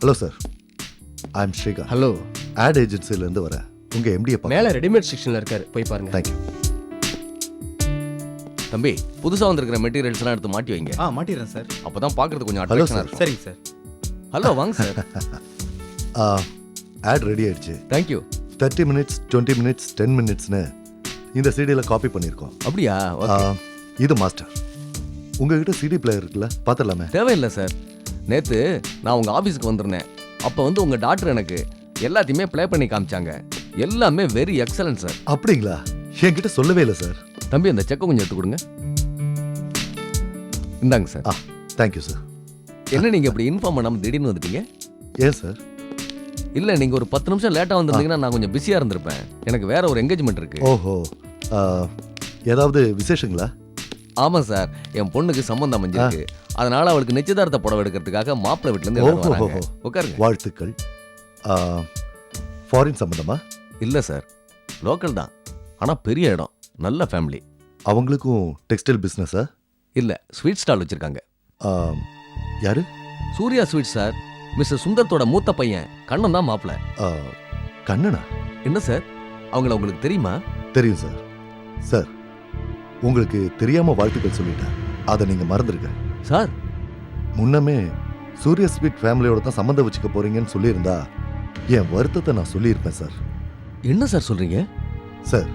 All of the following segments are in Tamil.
Hello sir I am Srikanth hello ad ஏஜென்சிலேருந்து வரேன் உங்கள் எம்டியை மேலே ரெடிமேட் செக்ஷனில் இருக்காரு. போய் பாருங்க. தேங்க்யூ தம்பி புதுசா வந்திருக்கிற மெட்டீரியல்ஸ் எல்லாம் எடுத்து மாட்டி வைங்க. ஆ மாட்டிடுறேன் சார் அப்பதான் பாக்குறது கொஞ்சம் Hello, அட்ராக்ஷனா sir. இருக்கும். சரிங்க சார் ஹலோ வாங்க சார் ஆட் ரெடி ஆயிடுச்சு. Thank you thirty minutes twenty minutes ten மினிட்ஸ்னு இந்த சிடியில் காப்பி பண்ணியிருக்கோம். அப்படியா? ஆ. இது மாஸ்டர் உங்ககிட்ட சிடி பிளேயர் இருக்குல்ல பார்த்துடலாமே. தேவையில்லை சார் நேத்து நான் உங்க ஆபீஸ்க்கு வந்திருந்தேன். அப்போ வந்து உங்க டாக்டர் எனக்கு எல்லாத்தையுமே ப்ளே பண்ணி காமிச்சாங்க. எல்லாமே வெரி எக்ஸலன்ட் சார் அப்படிங்களா? என்கிட்ட சொல்லவே இல்லை சார் தம்பி அந்த செக்கை கொஞ்சம் எடுத்து கொடுங்க. இந்தாங்க சார் ஆ தேங்க்யூ சார் என்ன நீங்க இப்படி இன்ஃபார்ம் பண்ணாம திடீர்னு வந்துட்டீங்க? ஏன் சார் இல்ல நீங்க ஒரு பத்து நிமிஷம் லேட்டா வந்திருந்தீங்கன்னா நான் கொஞ்சம் பிஸியா இருந்திருப்பேன். எனக்கு வேற ஒரு என்கேஜ்மெண்ட் இருக்கு. ஓஹோ. ஆ, ஏதாவது விசேஷங்களா? ஆமா சார். என் பொண்ணுக்கு சம்பந்தம் அமைஞ்சிருக்கு. அதனால அவளுக்கு நிச்சயதார்த்த புடவை எடுக்கிறதுக்காக மாப்பிள்ளை வீட்டுல இருந்து எல்லாரும். வராங்க. உட்காருங்க. வாழ்த்துக்கள். ஃபாரின் சம்மந்தமா இல்ல சார். லோக்கல் தான். ஆனா பெரிய இடம். நல்ல ஃபேமிலி அவங்களுக்கும் டெக்ஸ்டைல் பிஸ்னஸா இல்ல ஸ்வீட் ஸ்டால் வச்சிருக்காங்க. யாரு? சூர்யா ஸ்வீட் சார் மிஸ்டர் சுந்தரத்தோட மூத்த பையன். கண்ணன் தான் மாப்பிள்ளை. கண்ணனா? என்ன சார்? அவங்கள உங்களுக்கு தெரியுமா? தெரியும் சார். சார் உங்களுக்கு தெரியாம வாழ்த்துக்கள் சொல்லிட்டேன். அதை நீங்க மறந்துருக்க சார். முன்னமே சூர்யா ஸ்வீட் ஃபேமிலியோட தான் சம்மந்தம் வச்சுக்க போறீங்கன்னு சொல்லியிருந்தா என் வருத்தத்தை நான் சொல்லியிருப்பேன் சார். என்ன சார் சொல்றீங்க? சார்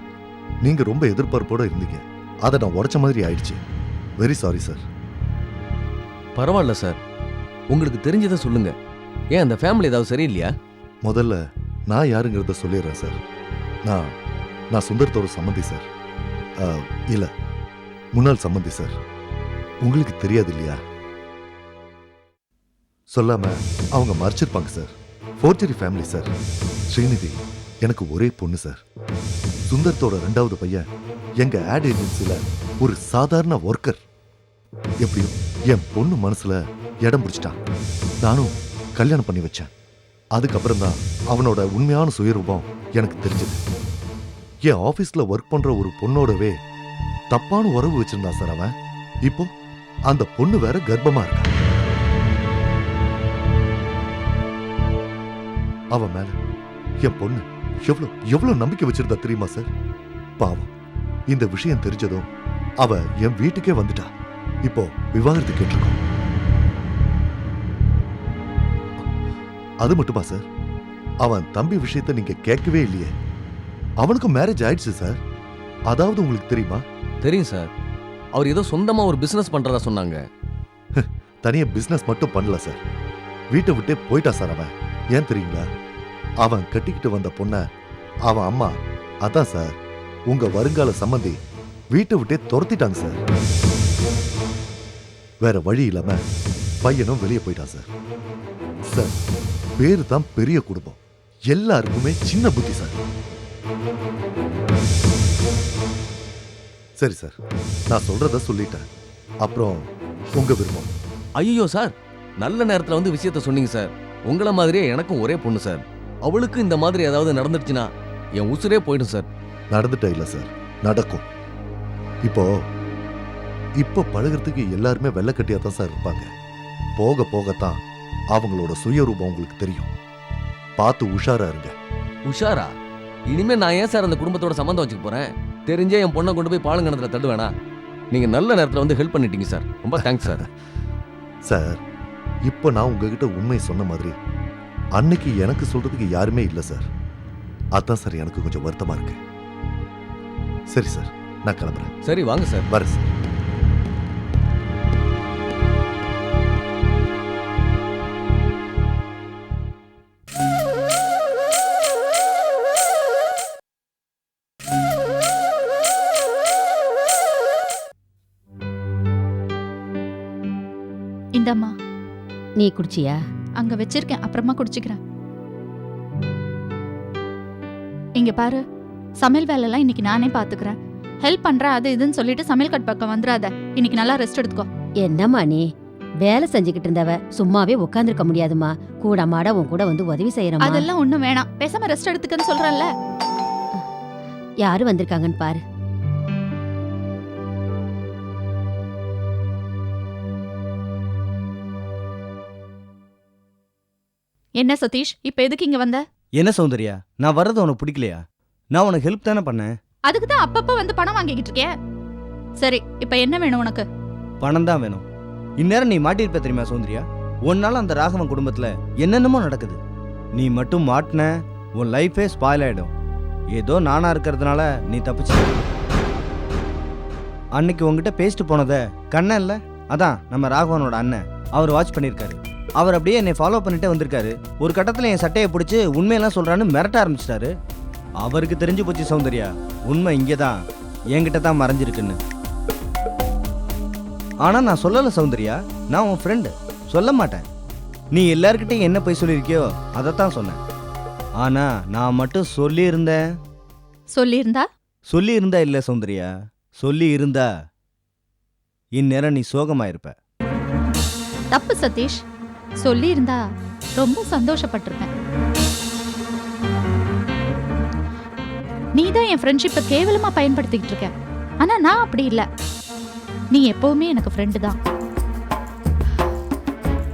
நீங்க ரொம்ப எதிர்பார்ப்போட இருந்தீங்க. அதை நான் உடைச்ச மாதிரி ஆயிடுச்சு. Very sorry sir. பரவாயில்ல சார். உங்களுக்கு தெரிஞ்சதை சொல்லுங்க. ஏன் அந்த ஃபேமிலி ஏதாவது சரியில்லையா? முதல்ல நான் யாருங்கிறத சொல்லிடுறேன் சார். நான் நான் சுந்தரத்தோட சம்மந்தி சார். இல்லை. முன்னாள் சம்மந்தி சார். உங்களுக்கு தெரியாது இல்லையா? சொல்லாம அவங்க மறைச்சிருப்பாங்க sir. Forgery family sir. Srinidhi எனக்கு ஒரே பொண்ணு சார். சுந்தரத்தோட ரெண்டாவது பையன் எங்க ஆட் ஏஜென்சியில ஒரு சாதாரண ஒர்க்கர் எப்படியும் என் பொண்ணு மனசுல இடம் பிடிச்சிட்டான். நானும் கல்யாணம் பண்ணி வச்சேன். அதுக்கப்புறம் தான் அவனோட உண்மையான சுயரூபம் எனக்கு தெரிஞ்சது. என் ஆஃபீஸ்ல ஒர்க் பண்ற ஒரு பொண்ணோடவே தப்பான உறவு வச்சிருந்தான் சார் அவன். இப்போ அந்த பொண்ணு வேற கர்ப்பமா இருக்கா? அவன் மேல என் பொண்ணு எவ்வளோ எவ்வளோ நம்பிக்கை வச்சிருந்தா தெரியுமா சார்? பாவம். இந்த விஷயம் தெரிஞ்சதும் அவ என் வீட்டுக்கே வந்துட்டா. இப்போ விவாகரத்து கேட்டிருக்கோம். அது மட்டுமா சார்? அவன் தம்பி விஷயத்தை நீங்க கேட்கவே இல்லையே. அவனுக்கும் மேரேஜ் ஆயிடுச்சு சார் அதாவது உங்களுக்கு தெரியுமா? தெரியும் சார் அவர் ஏதோ சொந்தமா ஒரு பிசினஸ் பண்றதா சொன்னாங்க. தனியா பிசினஸ் மட்டும் பண்ணல சார் வீட்டை விட்டே போயிட்டா சார் அவன். ஏன் தெரியுங்களா? அவன் கட்டிக்கிட்டு வந்த பொண்ண அவன் அம்மா அதான் சார் உங்க வருங்கால சம்மந்தி வீட்டை விட்டே துரத்திட்டாங்க சார் வேற வழி இல்லாம பையனும் வெளியே போயிட்டான் சார் சார் பேரு தான் பெரிய குடும்பம். எல்லாருக்குமே சின்ன புத்தி சார் சரி சார் நான் சொல்றத சொல்லிட்டேன். அப்புறம் உங்க விருப்பம். ஐயோ சார் நல்ல நேரத்துல வந்து விஷயத்த சொன்னீங்க சார். உங்கள மாதிரியே எனக்கும் ஒரே பொண்ணு சார். அவளுக்கு இந்த மாதிரி ஏதாவது நடந்துடுச்சுன்னா என் உசுரே போயிடும் சார். நடந்துட்டே இல்ல சார் நடக்கும். இப்போ இப்போ பழகுறதுக்கு எல்லாருமே வெள்ளக்கட்டியா தான் சார் இருப்பாங்க. போக போகத்தான் அவங்களோட சுயரூபம் உங்களுக்கு தெரியும். பார்த்து உஷாரா இருங்க. உஷாரா? இனிமே நான் ஏன் சார் அந்த குடும்பத்தோட சம்மந்தம் வச்சுக்க போறேன்? தெரிஞ்சே என் பொண்ணை கொண்டு போய் பாலங்கணத்துல தள்ளுவேனா நீங்க நல்ல நேரத்துல வந்து ஹெல்ப் பண்ணிட்டீங்க சார் ரொம்ப தேங்க்ஸ் சார் சார் இப்போ நான் உங்ககிட்ட உண்மை சொன்ன மாதிரி அன்னைக்கு எனக்கு சொல்றதுக்கு யாருமே இல்லை சார் அதான் சார் எனக்கு கொஞ்சம் வருத்தமா இருக்கு. சரி சார் நான் கிளம்புறேன். சரி வாங்க சார் வரேன் சார் நீ குடிச்சியா? அங்க வச்சிருக்கேன். அப்புறமா குடிச்சுக்கிறேன். இங்க பாரு. சமையல் வேலைலாம் இன்னைக்கு நானே பாத்துக்கிறேன். ஹெல்ப் பண்றேன் அது இதுன்னு சொல்லிட்டு சமையல் கட் பக்கம் வந்துடாத இன்னைக்கு நல்லா ரெஸ்ட் எடுத்துக்கோ. என்னம்மா நீ? வேலை செஞ்சுக்கிட்டு இருந்தவ சும்மாவே உட்காந்துருக்க முடியாதுமா கூட மாட உன் கூட வந்து உதவி செய்யறமா அதெல்லாம் ஒண்ணும் வேணாம். பேசாம ரெஸ்ட் எடுத்துக்கன்னு சொல்றேன்ல. யாரு வந்திருக்காங்கன்னு பாரு. என்ன சதீஷ் இப்ப எதுக்கு இங்க வந்த? என்ன சௌந்தர்யா நான் வர்றது உனக்கு பிடிக்கலையா? நான் உனக்கு ஹெல்ப் தானே பண்ணேன்? அதுக்கு தான் அப்பப்ப வந்து பணம் வாங்கிக்கிட்டு இருக்கேன் சரி இப்ப என்ன வேணும் உனக்கு? பணம் தான் வேணும். இந்நேரம் நீ மாட்டியிருப்ப தெரியுமா சௌந்தர்யா? உன்னால அந்த ராகவன் குடும்பத்துல என்னென்னமோ நடக்குது. நீ மட்டும் மாட்டின உன் லைஃபே ஸ்பாயில் ஆயிடும். ஏதோ நானா இருக்கிறதுனால நீ தப்பிச்ச. அன்னைக்கு உன்கிட்ட பேசிட்டு போனத கண்ணன் இல்ல? அதான் நம்ம ராகவனோட அண்ணன். அவர் வாட்ச் பண்ணியிருக்காரு. அவர் அப்படியே என்னை ஃபாலோ பண்ணிட்டே வந்திருக்காரு. ஒரு கட்டத்தில் என் சட்டையை பிடிச்சி உண்மையெல்லாம் சொல்றான்னு மிரட்ட ஆரம்பிச்சிட்டாரு. அவருக்கு தெரிஞ்சு போச்சு சௌந்தர்யா. உண்மை இங்கே தான் என்கிட்ட தான் மறைஞ்சிருக்குன்னு. ஆனா நான் சொல்லல சௌந்தர்யா. நான் உன் ஃப்ரெண்டு சொல்ல மாட்டேன். நீ எல்லார்கிட்டையும் என்ன போய் சொல்லியிருக்கியோ அதைத்தான் சொன்னேன். ஆனா நான் மட்டும் சொல்லி இருந்தேன் சொல்லியிருந்தா சொல்லி இருந்தா இல்ல சௌந்தர்யா. சொல்லி இருந்தா இந்நேரம் நீ சோகமாயிருப்ப. தப்பு சதீஷ். சொல்லியிருந்தா ரொம்ப சந்தோஷப்பட்டிருப்பேன். நீ தான் என் ஃப்ரெண்ட்ஷிப்பை கேவலமா பயன்படுத்திக்கிட்டு இருக்க. ஆனா நான் அப்படி இல்ல. நீ எப்பவுமே எனக்கு ஃப்ரெண்டு தான்.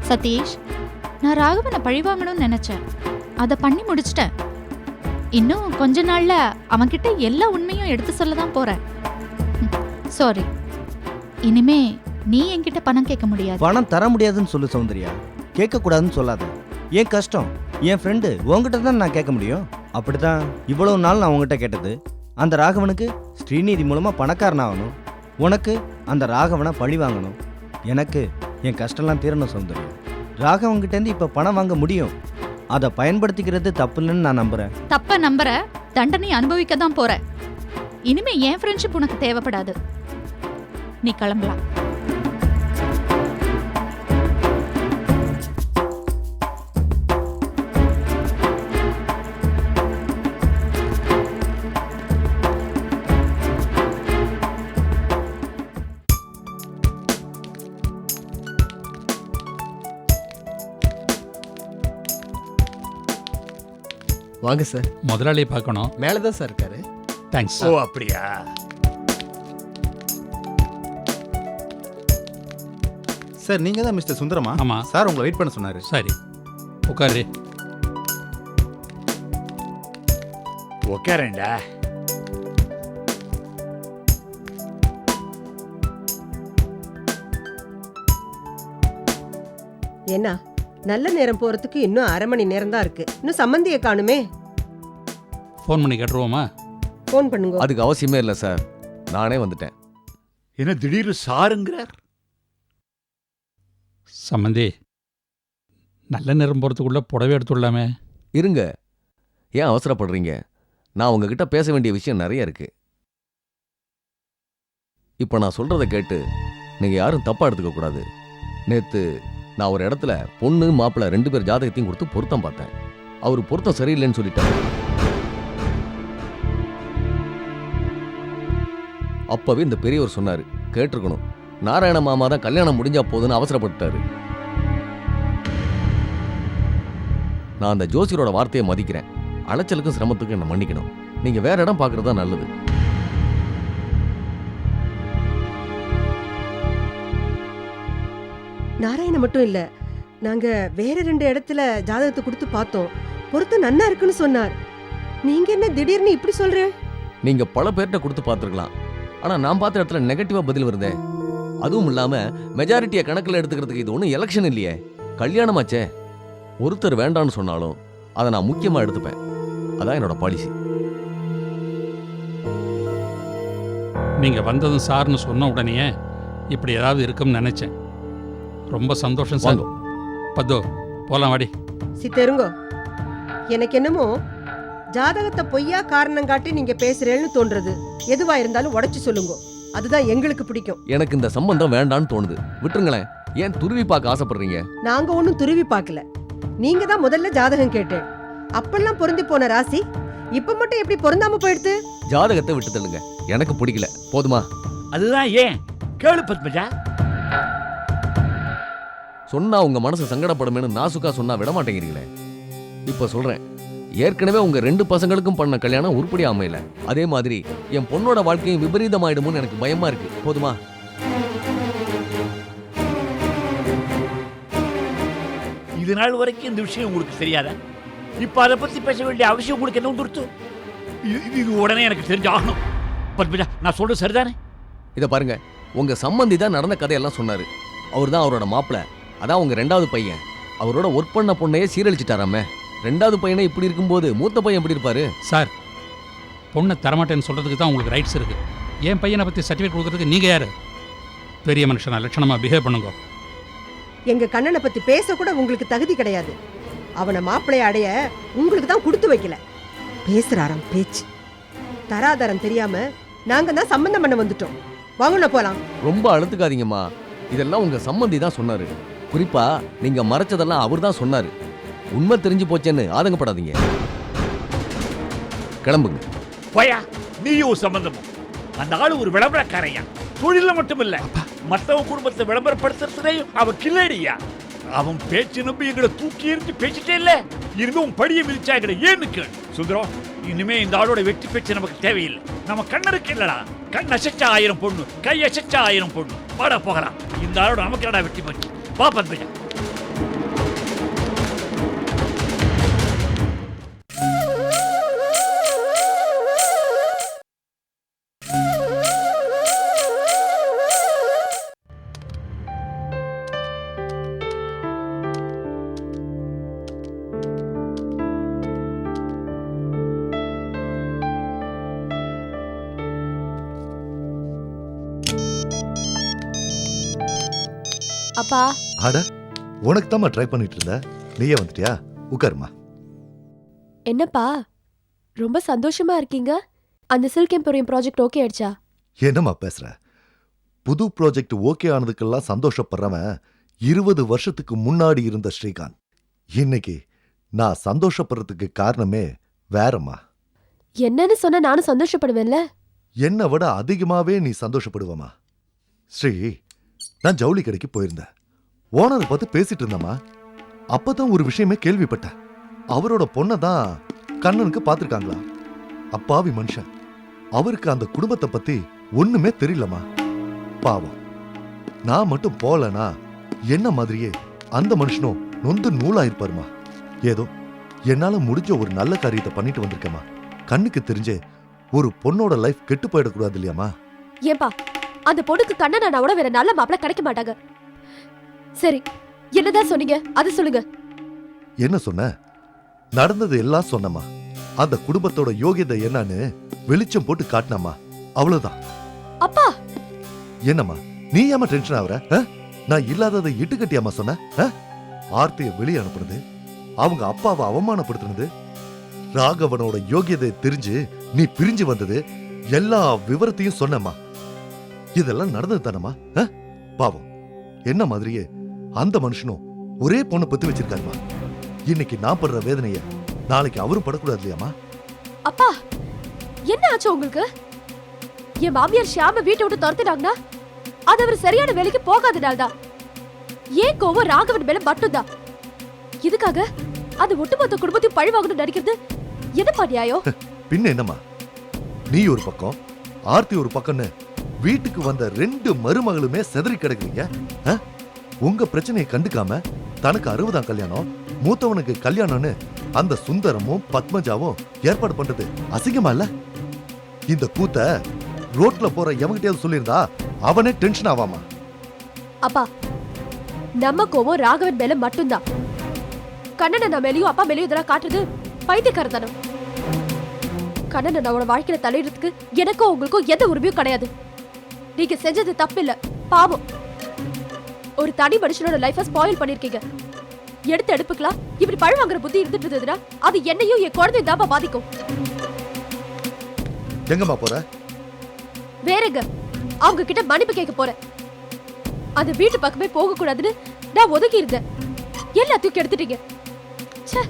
சதீஷ் நான் ராகவனை பழிவாங்கணும்னு நினைச்சேன். அதை பண்ணி முடிச்சிட்டேன். இன்னும் கொஞ்ச நாள்ல அவன்கிட்ட எல்லா உண்மையும் எடுத்து சொல்ல தான் போறேன். சாரி இனிமே நீ என்கிட்ட பணம் கேட்க முடியாது. பணம் தர முடியாதுன்னு சொல்லு சௌந்தர்யா. கேட்கக்கூடாதுன்னு சொல்லாத. ஏன் கஷ்டம்? என் ஃப்ரெண்டு உங்ககிட்ட தான் நான் கேட்க முடியும். அப்படிதான் இவ்வளவு நாள் நான் உங்ககிட்ட கேட்டது. அந்த ராகவனுக்கு ஸ்ரீநிதி மூலமாக பணக்காரன் ஆகணும். உனக்கு அந்த ராகவனை பழி வாங்கணும். எனக்கு என் கஷ்டம்லாம் தீரணும் சௌந்தர்யம் ராகவன்கிட்டேருந்து இப்போ பணம் வாங்க முடியும். அதை பயன்படுத்திக்கிறது தப்புன்னு நான் நம்புறேன். தப்ப நம்புற தண்டனை அனுபவிக்க தான் போற. இனிமே என் ஃப்ரெண்ட்ஷிப் உனக்கு தேவைப்படாது. நீ கிளம்பலாம். வாங்க சார். முதலாளியை பார்க்கணும். மேலே தான் சார் இருக்காரு. தேங்க்ஸ் ஓ அப்படியா? சார் நீங்க தான் மிஸ்டர் சுந்தரமா? ஆமா. சார் உங்களை வெயிட் பண்ண சொன்னாரு. சரி. உட்காரு. உக்காரேன்டா என்ன? நல்ல நேரம் போறதுக்கு இன்னும் அரை மணி நேரம் தான் இருக்கு. இன்னும் சம்மந்திய காணுமே. ஃபோன் பண்ணி கேட்டுருவோமா? ஃபோன் பண்ணுங்க. அதுக்கு அவசியமே இல்லை சார். நானே வந்துட்டேன். என்ன திடீர்னு சாருங்கிறார்? சம்மந்தி நல்ல நேரம் போகிறதுக்குள்ளே புடவை எடுத்துடலாமே இருங்க. ஏன் அவசரப்படுறீங்க? நான் உங்ககிட்ட பேச வேண்டிய விஷயம் நிறைய இருக்கு. இப்போ நான் சொல்றத கேட்டு நீங்க யாரும் தப்பா எடுத்துக்க கூடாது. நேத்து நான் ஒரு இடத்துல பொண்ணு மாப்பிள்ளை ரெண்டு பேர் ஜாதகத்தையும் கொடுத்து பொருத்தம் பார்த்தேன். அவர் பொருத்தம் சரியில்லைன்னு சொல்லிட்டாரு. அப்பவே இந்த பெரியவர் சொன்னாரு கேட்டிருக்கணும். நாராயண மாமா தான் கல்யாணம் முடிஞ்சா போதுன்னு அவசரப்பட்டாரு. நான் அந்த ஜோசியரோட வார்த்தையை மதிக்கிறேன். அலைச்சலுக்கும் சிரமத்துக்கும் என்ன மன்னிக்கணும். நீங்க வேற இடம் பார்க்கறது தான் நல்லது. நாராயண மட்டும் இல்ல நாங்க வேற ரெண்டு இடத்துல ஜாதகத்தை கொடுத்து பார்த்தோம். பொருத்தம் நன்னா இருக்குன்னு சொன்னார். நீங்க என்ன திடீர்னு இப்படி சொல்ற நீங்க பல பேர்கிட்ட கொடுத்து பார்த்துருக்கலாம். ஆனா நான் பார்த்த இடத்துல நெகட்டிவா பதில் வருதே. அதுவும் இல்லாம மெஜாரிட்டியை கணக்கில் எடுத்துக்கிறதுக்கு இது ஒன்றும் எலெக்ஷன் இல்லையே. கல்யாணமாச்சே. ஒருத்தர் வேண்டான்னு சொன்னாலும் அதை நான் முக்கியமா எடுத்துப்பேன். அதான் என்னோட பாலிசி நீங்கள் வந்ததும் சார்னு சொன்ன உடனேயே இப்படி ஏதாவது இருக்கும்னு நினச்சேன். ரொம்ப சந்தோஷம் சார். பத்தோ போகலாம் வாடி. சித்தருங்கோ எனக்கு என்னமோ ஜாதகத்தை பொய்யா காரணம் காட்டி நீங்க பேசுறேன்னு தோன்றது. எதுவா இருந்தாலும் உடைச்சு சொல்லுங்க. அதுதான் எங்களுக்கு பிடிக்கும். எனக்கு இந்த சம்பந்தம் வேண்டான்னு தோணுது. விட்டுருங்களேன். ஏன் துருவி பார்க்க ஆசைப்படுறீங்க? நாங்க ஒன்றும் துருவி பார்க்கல. நீங்க தான் முதல்ல ஜாதகம் கேட்டேன். அப்பெல்லாம் பொருந்தி போன ராசி இப்ப மட்டும் எப்படி பொருந்தாம போயிடுது? ஜாதகத்தை விட்டு தள்ளுங்க. எனக்கு பிடிக்கல. போதுமா? அதுதான் ஏன்? கேளு பத்மஜா. சொன்னா உங்க மனசு சங்கடப்படுமேனு நாசுக்கா சொன்னா விட மாட்டேங்கிறீங்களே இப்ப சொல்றேன். ஏற்கனவே உங்க ரெண்டு பசங்களுக்கும் பண்ண கல்யாணம் உருப்படி அமையல. அதே மாதிரி என் பொண்ணோட வாழ்க்கையும் விபரீதமாயிடுமோன்னு எனக்கு பயமா இருக்கு. போதுமா? இது நாள் வரைக்கும் இந்த விஷயம் உங்களுக்கு தெரியாதா? இப்ப அதை பத்தி பேச வேண்டிய அவசியம் உங்களுக்கு என்ன வந்துருத்து இது உடனே எனக்கு தெரிஞ்சாகணும். பத்மஜா நான் சொல்றது சரிதானே? இதை பாருங்க உங்க சம்மந்தி தான் நடந்த கதையெல்லாம் சொன்னாரு. அவர் தான் அவரோட மாப்பிள்ளை அதான் உங்க ரெண்டாவது பையன். அவரோட ஒர்க் பண்ண பொண்ணையே சீரழிச்சிட்டாராமே. ரெண்டாவது பையனே இப்படி இருக்கும்போது மூத்த பையன் எப்படி இருப்பாரு? சார் பொண்ணை தரமாட்டேன்னு சொல்கிறதுக்கு தான் உங்களுக்கு ரைட்ஸ் இருக்குது என் பையனை பற்றி சர்டிஃபிகேட் கொடுக்கறதுக்கு நீங்கள் யார்? பெரிய மனுஷனா லட்சணமாக பிஹேவ் பண்ணுங்க. எங்க கண்ணனை பத்தி பேச கூட உங்களுக்கு தகுதி கிடையாது. அவனை மாப்பிளைய அடைய உங்களுக்கு தான் கொடுத்து வைக்கல. பேசுறாராம் பேச்சு. தராதரம் தெரியாம நாங்க தான் சம்பந்தம் பண்ண வந்துட்டோம். வாங்கண்ணா போலாம். ரொம்ப அழுத்துக்காதீங்கம்மா. இதெல்லாம் உங்க சம்மந்தி தான் சொன்னாரு. குறிப்பா நீங்க மறைச்சதெல்லாம் அவர் தான் சொன்னாரு. உண்மை தெரிஞ்சு போச்சேன்னு ஆதங்கப்படாதீங்க. கிளம்புங்க. போயா? நீயும் சம்பந்தமும். அந்த ஆளு ஒரு விளம்பரக்காரையா? தொழில மட்டும் இல்ல மத்தவன் குடும்பத்தை விளம்பரப்படுத்துறதுலயும் அவன் கில்லடியா? அவன் பேச்சு நம்பி எங்களை தூக்கி எறிஞ்சு பேசிட்டே இல்ல. இனிமே உன் படியை மிதிச்சா எங்களை ஏன்னு கேள். சுந்தரம் இனிமே இந்த ஆளோட வெற்றி பேச்சு நமக்கு தேவையில்லை. நம்ம கண்ணருக்கு இல்லடா. கண் அசைச்சா ஆயிரம் பொண்ணு கை அசைச்சா ஆயிரம் பொண்ணு. வாடா போகலாம். இந்த ஆளோட நமக்கு என்னடா வெற்றி பேச்சு? வா பத்மஜா அட உனக்கு தான் ட்ரை பண்ணிட்டு இருந்த நீயே வந்துட்டியா? உட்காருமா என்னப்பா ரொம்ப சந்தோஷமா இருக்கீங்க? அந்த சில்க் எம்போரியம் ப்ராஜெக்ட் ஓகே ஆயிடுச்சா? என்னம்மா பேசுற? புது ப்ராஜெக்ட் ஓகே ஆனதுக்கெல்லாம் சந்தோஷப்படுறவன் இருபது வருஷத்துக்கு முன்னாடி இருந்த ஸ்ரீகாந்த். இன்னைக்கு நான் சந்தோஷப்படுறதுக்கு காரணமே வேறம்மா. என்னன்னு சொன்னா நானும் சந்தோஷப்படுவேன்ல? என்னை விட அதிகமாவே நீ சந்தோஷப்படுவமா ஸ்ரீ நான் ஜவுளி கடைக்கு போயிருந்தேன். ஓனரை பார்த்து பேசிட்டு இருந்தேம்மா. அப்பதான் ஒரு விஷயமே கேள்விப்பட்டேன் அவரோட பொண்ணை தான் கண்ணனுக்கு பார்த்துருக்காங்களா? அப்பாவி மனுஷன். அவருக்கு அந்த குடும்பத்தை பத்தி ஒண்ணுமே தெரியலம்மா. பாவம். நான் மட்டும் போலனா என்ன மாதிரியே அந்த மனுஷனும் நொந்து நூலாயிருப்பாருமா. ஏதோ என்னால முடிஞ்ச ஒரு நல்ல காரியத்தை பண்ணிட்டு வந்திருக்கேம்மா. கண்ணுக்கு தெரிஞ்சே ஒரு பொண்ணோட லைஃப் கெட்டு போயிடக்கூடாது இல்லையாமா ஏன்பா அந்த பொண்ணுக்கு கண்ணனை விட வேற நல்ல மாப்பிள்ள கிடைக்க மாட்டாங்க. சரி என்னதான் சொன்னீங்க? அது சொல்லுங்க. என்ன சொன்ன? நடந்தது எல்லாம் சொன்னம்மா. அந்த குடும்பத்தோட யோகியதை என்னன்னு வெளிச்சம் போட்டு காட்டினம்மா. அவ்வளவுதான். அப்பா! என்னம்மா நீ ஏமா டென்ஷன் ஆகுற? நான் இல்லாததை இட்டுக்கட்டியாமா சொன்ன? ஆர்த்திய வெளியே அனுப்புனது அவங்க அப்பாவை அவமானப்படுத்துனது ராகவனோட யோகியதை தெரிஞ்சு நீ பிரிஞ்சு வந்தது எல்லா விவரத்தையும் சொன்னம்மா. இதெல்லாம் நடந்தது தானம்மா? பாவம். என்ன மாதிரியே அந்த மனுஷனும் ஒரே பொண்ணை பத்தி வச்சிருக்காருமா? இன்னைக்கு நான் படுற வேதனைய நாளைக்கு அவரும் படக்கூடாது இல்லையாமா அப்பா என்ன ஆச்சு உங்களுக்கு? என் மாமியார் ஷியாம வீட்டை விட்டு துரத்தினாங்கன்னா அது அவர் சரியான வேலைக்கு போகாதனால தான் ஏன் கோவம் ராகவன் மேல மட்டும்தான் இதுக்காக அது ஒட்டுமொத்த குடும்பத்தையும் பழி வாங்கணும்னு நடிக்கிறது என்னப்பா நியாயம்? பின்ன என்னம்மா? நீ ஒரு பக்கம் ஆர்த்தி ஒரு பக்கம்னு வீட்டுக்கு வந்த ரெண்டு மருமகளுமே செதறி கிடக்குறீங்க? உங்க பிரச்சனையை கண்டுக்காம தனக்கு அறுபதாம் கல்யாணம் மூத்தவனுக்கு கல்யாணம்னு அந்த சுந்தரமும் பத்மஜாவும் ஏற்பாடு பண்றது அசிங்கமா இல்ல? இந்த கூத்த ரோட்ல போற எவங்கிட்டயாவது சொல்லியிருந்தா அவனே டென்ஷன் ஆவாமா? அப்பா நம்ம கோவம் ராகவன் மேல மட்டும்தான். கண்ணன் நான் மேலயும் அப்பா மேலயும் இதெல்லாம் காட்டுறது பைத்தியக்காரத்தனம். கண்ணன் அண்ணாவோட வாழ்க்கையில தலையிடுறதுக்கு எனக்கும் உங்களுக்கும் எந்த உரிமையும் கிடையாது. நீங்க செஞ்சது தப்பில்லை பாவம். ஒரு தனி மனுஷனோட லைஃப ஸ்பாயில் பண்ணிருக்கீங்க. எடுத்து எடுப்புக்கலாம். இப்படி பழி வாங்குற புத்தி இருந்துட்டு இருந்ததுன்னா அது என்னையும் என் குழந்தையும் தான் பாதிக்கும். எங்கம்மா போற? வேறங்க. அவங்க கிட்ட மன்னிப்பு கேட்க போறேன். அந்த வீட்டு பக்கமே போக கூடாதுன்னு நான் ஒதுக்கி இருந்தேன் எல்லாத்தையும் கெடுத்துட்டீங்க ச்சே.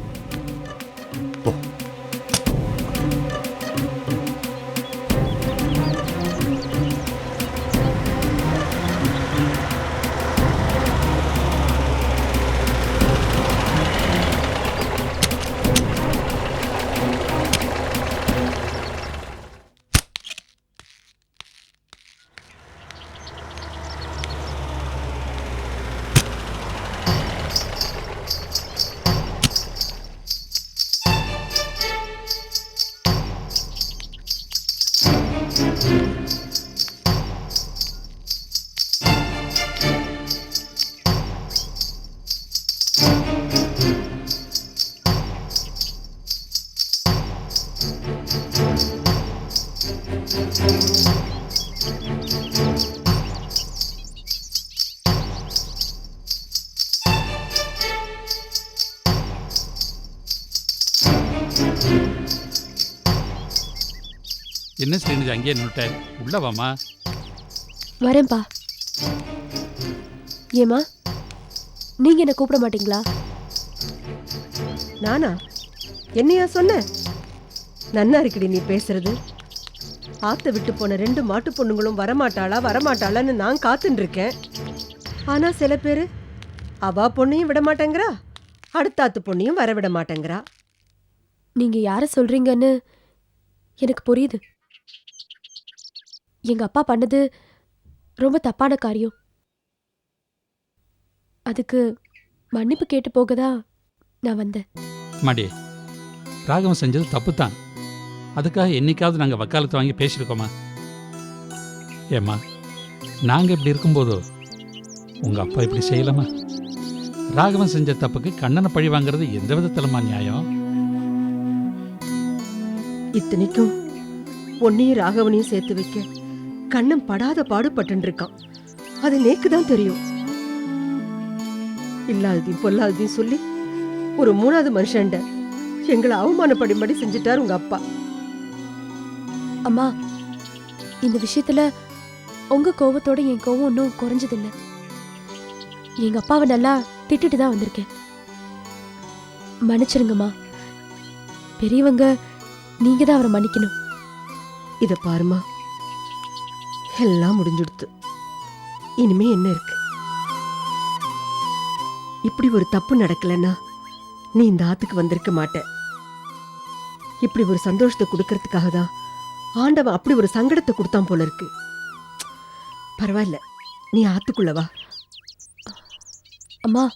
என்ன ஸ்ரீநிதி அங்கேயே நின்னுட்ட? உள்ள வாமா வரேன்ப்பா ஏமா நீங்க என்ன கூப்பிட மாட்டீங்களா? நானா? என்னையா சொன்ன? நன்னா இருக்குடி நீ பேசுறது. ஆத்த விட்டு போன ரெண்டு மாட்டு பொண்ணுங்களும் வரமாட்டாளா வரமாட்டாளான்னு நான் காத்துட்டு இருக்கேன் ஆனா சில பேரு அவா பொண்ணையும் விட மாட்டேங்கிறா அடுத்தாத்து பொண்ணையும் வர விட மாட்டேங்கிறா. நீங்க யார சொல்றீங்கன்னு எனக்கு புரியுது. எங்க அப்பா பண்ணது ரொம்ப தப்பான காரியம். அதுக்கு மன்னிப்பு கேட்டு போகதா நான் வந்தேன். மாடி ராகவன் செஞ்சது தப்பு தான் அதுக்காக என்னைக்காவது நாங்கள் வக்காலத்து வாங்கி பேசியிருக்கோமா? ஏம்மா நாங்கள் இப்படி இருக்கும்போதோ உங்கள் அப்பா இப்படி செய்யலாமா ராகவன் செஞ்ச தப்புக்கு கண்ணனை பழி வாங்குறது எந்த விதத்திலமா நியாயம்? இத்தனைக்கும் பொன்னையும் ராகவனையும் சேர்த்து வைக்க கண்ணன் படாத பாடுபட்டு இருக்கான் அது நேக்கு தான் தெரியும். இல்லாததையும் பொல்லாததையும் சொல்லி ஒரு மூணாவது மனுஷன்ட எங்களை அவமானப்படும்படி செஞ்சிட்டார் உங்க அப்பா. அம்மா இந்த விஷயத்துல உங்க கோவத்தோட என் கோவம் ஒன்றும் குறைஞ்சதில்லை. எங்க அப்பாவை நல்லா திட்டுட்டு தான் வந்திருக்கேன். மன்னிச்சிருங்கம்மா. பெரியவங்க நீங்க தான் அவரை மன்னிக்கணும். இத பாருமா எல்லாம் முடிஞ்சுடுத்து. இனிமே என்ன இருக்கு? இப்படி ஒரு தப்பு நடக்கலன்னா நீ இந்த ஆத்துக்கு வந்திருக்க மாட்ட. இப்படி ஒரு சந்தோஷத்தை கொடுக்கறதுக்காக தான் ஆண்டவன் அப்படி ஒரு சங்கடத்தை கொடுத்தான் போல இருக்கு. பரவாயில்ல நீ ஆத்துக்குள்ள வா. அம்மா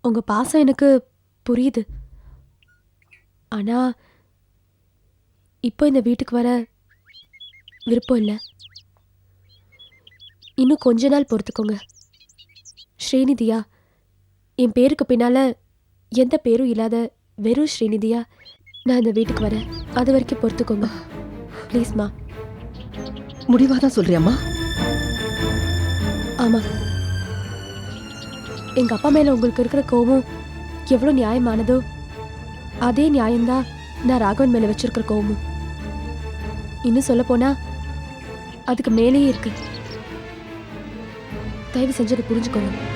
உங்க பாசம் எனக்கு புரியுது. ஆனா இப்போ இந்த வீட்டுக்கு வர விருப்பம் இல்லை. இன்னும் கொஞ்ச நாள் பொறுத்துக்கோங்க. ஸ்ரீநிதியா என் பேருக்கு பின்னால எந்த பேரும் இல்லாத வெறும் ஸ்ரீநிதியா நான் இந்த வீட்டுக்கு வரேன். அது வரைக்கும் பொறுத்துக்கோங்க. ப்ளீஸ்மா முடிவாதான் சொல்றியாம்மா? ஆமா. எங்க அப்பா மேல உங்களுக்கு இருக்கிற கோபம் எவ்வளவு நியாயமானதோ அதே நியாயம்தான் நான் ராகவன் மேல வச்சிருக்கிற கோபமும். இன்னும் சொல்ல போனா அதுக்கு மேலேயே இருக்கு. தயவு செஞ்சு அதை புரிஞ்சுக்கோங்க.